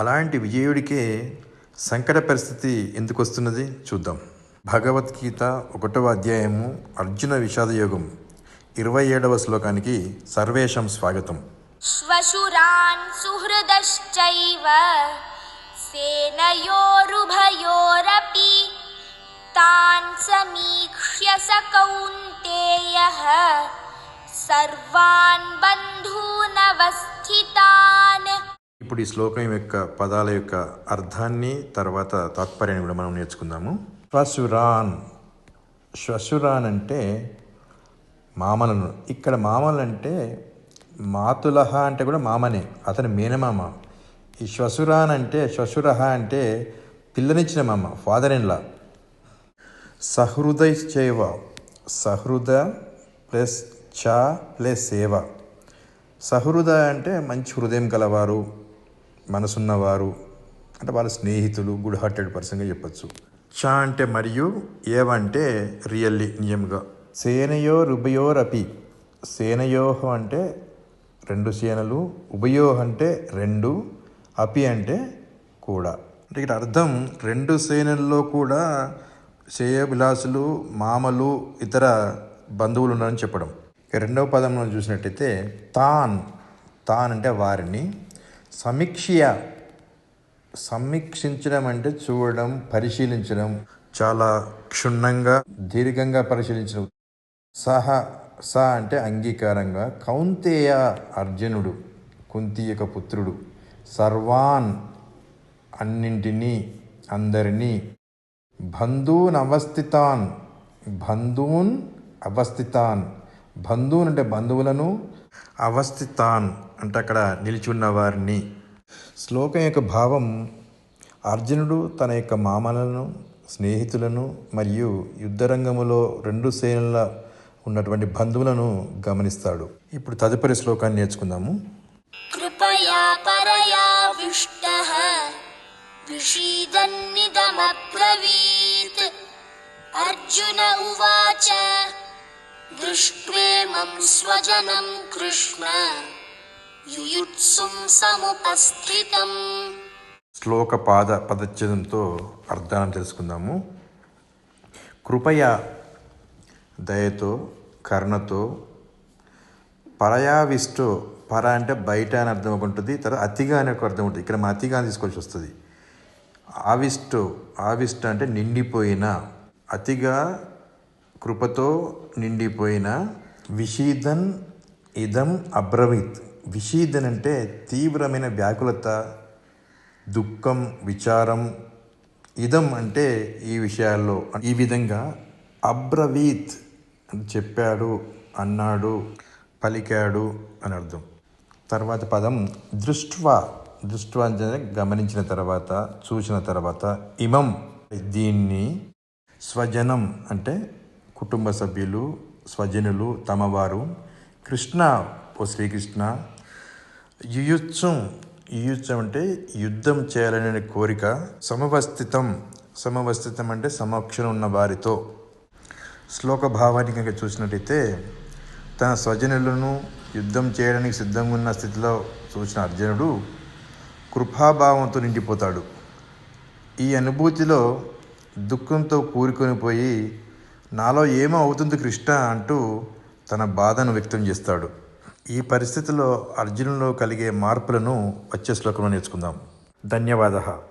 అలాంటి విజయుడికే సంకట పరిస్థితి ఎందుకు వస్తున్నది చూద్దాం. భగవద్గీత ఒకటవ అధ్యాయము అర్జున విషాద యోగం ఇరవై ఏడవ శ్లోకానికి సర్వేషం స్వాగతం. శ్వశురాన్ సుహృదశ్చైవ సేనయోరుభయోరపి తాన్ సమీక్ష్య స సర్వాన్ బంధ ఇప్పుడు ఈ శ్లోకం యొక్క పదాల యొక్క అర్థాన్ని తర్వాత తాత్పర్యాన్ని కూడా మనం నేర్చుకుందాము. శ్వశురాన్ శ్వశురాన్ అంటే మామలను. ఇక్కడ మామలు అంటే మాతులహ అంటే కూడా మామనే. అతని మేనమామ ఈ శ్వశురాన్ అంటే శ్వశురహ అంటే పిల్లనిచ్చిన మామ ఫాదర్ ఇన్లా సహృదయ్ చేవ సహృద ప్లస్ చ ప్లస్ సేవ సహృద అంటే మంచి హృదయం గలవారు మనసున్నవారు అంటే వాళ్ళ స్నేహితులు గుడ్ హార్టెడ్ పర్సన్గా చెప్పచ్చు. చ అంటే మరియు ఏవ అంటే రియల్లీ నిజంగా. సేనయో రుభయోరపి సేనయోహ అంటే రెండు సేనలు ఉభయోహ అంటే రెండు అపి అంటే కూడా. అంటే ఇక్కడ అర్థం రెండు సేనల్లో కూడా శ్రేయభిలాసులు మామలు ఇతర బంధువులు ఉన్నారని చెప్పడం. రెండవ పదంలో చూసినట్టయితే తాన్ తాన్ అంటే వారిని. సమీక్ష సమీక్షించడం అంటే చూడడం పరిశీలించడం చాలా క్షుణ్ణంగా దీర్ఘంగా పరిశీలించడం. సహ స అంటే అంగీకారంగా. కౌంతేయ అర్జునుడు కుంతి యొక్క పుత్రుడు. సర్వాన్ అన్నింటినీ అందరినీ. బంధూన్ అవస్థితాన్ బంధూన్ అవస్థితాన్. బంధువులు అంటే బంధువులను అవస్థితాన్ అంటే అక్కడ నిలిచి ఉన్నవారిని శ్లోకం యొక్క భావం అర్జునుడు తన యొక్క మామలను స్నేహితులను మరియు యుద్ధరంగములో రెండు సేనల ఉన్నటువంటి బంధువులను గమనిస్తాడు. ఇప్పుడు తదుపరి శ్లోకాన్ని నేర్చుకుందాము. కృపయా అర్జున ఉవాచ दृष्ट्वेमं स्वजनं कृष्ण युयुत्सुं समुपस्थितम् శ్లోక పాద పదచ్ఛేదంతో అర్థాన్ని తెలుసుకుందాము కృపయ దయతో కరుణతో పరయావిష్టో పర అంటే బయట అని అర్థం ఒక ఉంటుంది తర్వాత అతిగా అనే ఒక అర్థం ఉంటుంది ఇక్కడ మనం అతిగా అని తీసుకోవాల్సి వస్తుంది ఆవిష్టో ఆవిష్ట అంటే నిండిపోయిన అతిగా కృపతో నిండిపోయిన విషీదన్ ఇదం అబ్రవీత్. విషీదన్ అంటే తీవ్రమైన వ్యాకులత దుఃఖం విచారం. ఇదం అంటే ఈ విషయాల్లో ఈ విధంగా అబ్రవీత్ అని చెప్పాడు అన్నాడు పలికాడు అని అర్థం. తర్వాత పదం దృష్ట్వా. దృష్ట్వా అంటే గమనించిన తర్వాత చూసిన తర్వాత ఇమం. దీన్ని స్వజనం అంటే కుటుంబ సభ్యులు స్వజనులు తమవారు. కృష్ణ ఓ శ్రీకృష్ణ యుయుత్సం యుయుత్సం అంటే యుద్ధం చేయాలనే కోరిక సమవస్థితం. సమవస్థితం అంటే సమక్షం ఉన్న వారితో. శ్లోక భావాన్ని కనుక చూసినట్టయితే తన స్వజనులను యుద్ధం చేయడానికి సిద్ధంగా ఉన్న స్థితిలో చూసిన అర్జునుడు కృపాభావంతో నిండిపోతాడు. ఈ అనుభూతిలో దుఃఖంతో కూరుకొని పోయి నాలో ఏమో అవుతుంది కృష్ణ అంటూ తన బాధను వ్యక్తం చేస్తాడు. ఈ పరిస్థితిలో అర్జునులో కలిగే మార్పులను వచ్చే శ్లోకంలో నేర్చుకుందాం. ధన్యవాద.